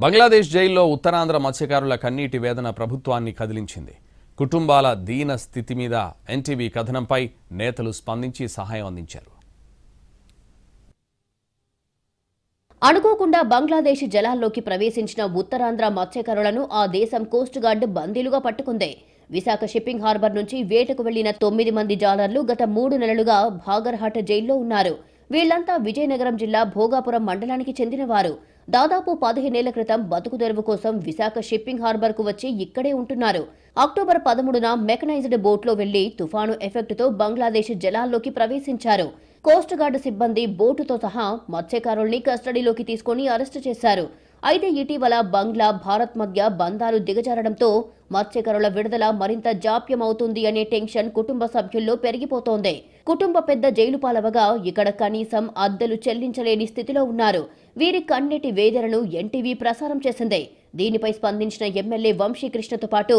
బంగ్లాదేశ్ జైల్లో ఉత్తరాంధ్ర మత్స్యకారుల కన్నీటి వేదన ప్రభుత్వాన్ని కదిలించింది. కుటుంబాల దీన స్థితి మీద ఎన్టీవీ కథనంపై నేతలు స్పందించి సహాయం అందించారు. అనుకోకుండా బంగ్లాదేశ్ జలాల్లోకి ప్రవేశించిన ఉత్తరాంధ్ర మత్స్యకారులను ఆ దేశం కోస్ట్ గార్డ్ బందీలుగా పట్టుకుంది. విశాఖ షిప్పింగ్ హార్బర్ నుంచి వేటకు వెళ్ళిన తొమ్మిది మంది జాలర్లు గత మూడు నెలలుగా భాగర్హాట్ జైల్లో ఉన్నారు. వీళ్ళంతా విజయనగరం జిల్లా భోగాపురం మండలానికి చెందినవారు. దాదాపు పదిహేనేళ్ళ క్రితం బతుకు తెరువు కోసం విశాఖ షిప్పింగ్ హార్బర్కు వచ్చి ఇక్కడే ఉంటున్నారు. అక్టోబర్ పదమూడున మెకనైజ్డ్ బోట్లో వెళ్ళి తుఫాను ఎఫెక్ట్తో బంగ్లాదేశ్ జలాల్లోకి ప్రవేశించారు. కోస్ట్ గార్డ్ సిబ్బంది బోటుతో సహా మత్స్యకారుల్ని కస్టడీలోకి తీసుకుని అరెస్టు చేశారు. అయితే ఇటీవల బంగ్లా భారత్ మధ్య బంధాలు దిగజారడంతో మత్స్యకారుల విడుదల మరింత జాప్యం అవుతుంది అనే టెన్షన్ కుటుంబ సభ్యుల్లో పెరిగిపోతోంది. కుటుంబ పెద్ద జైలు పాలవగా ఇక్కడ కనీసం అద్దెలు చెల్లించలేని స్థితిలో ఉన్నారు. వీరి కన్నెటి వేదనను ఎన్టీవీ ప్రసారం చేసింది. దీనిపై స్పందించిన ఎమ్మెల్యే వంశీకృష్ణతో పాటు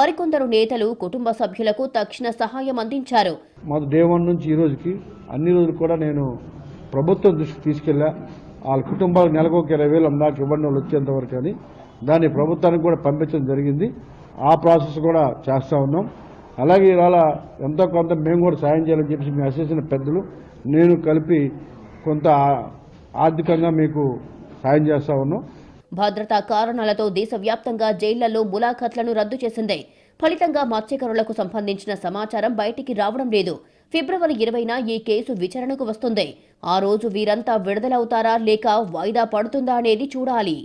మరికొందరు నేతలు కుటుంబ సభ్యులకు తక్షణ సహాయం అందించారు. మాకు డే వన్ నుంచి ఈ రోజుకి అన్ని రోజులు కూడా నేను ప్రభుత్వం దృష్టికి తీసుకెళ్ళా. వాళ్ళ కుటుంబాలకు నెలకు ఒక ఇరవై వేలు అందాక ఇవ్వండి వాళ్ళు వచ్చేంత వరకు అని దాన్ని ప్రభుత్వానికి కూడా పంపించడం జరిగింది. ఆ ప్రాసెస్ కూడా చేస్తూ ఉన్నాం. అలాగే ఇవాళ ఎంతో కొంత మేము కూడా సాయం చేయాలని చెప్పేసి మీ అసోసియేషన్ పెద్దలు నేను కలిపి కొంత ఆర్థికంగా మీకు సాయం చేస్తూ ఉన్నాం. భద్రతా కారణాలతో దేశవ్యాప్తంగా జైళ్ళలో ములాఖత్లను రద్దు చేసింది. ఫలితంగా మత్స్యకారులకు సంబంధించిన సమాచారం బయటికి రావడం లేదు. ఫిబ్రవరి ఇరవైన ఈ కేసు విచారణకు వస్తుంది. ఆ రోజు వీరంతా విడుదలవుతారా లేక వాయిదా పడుతుందా అనేది చూడాలి.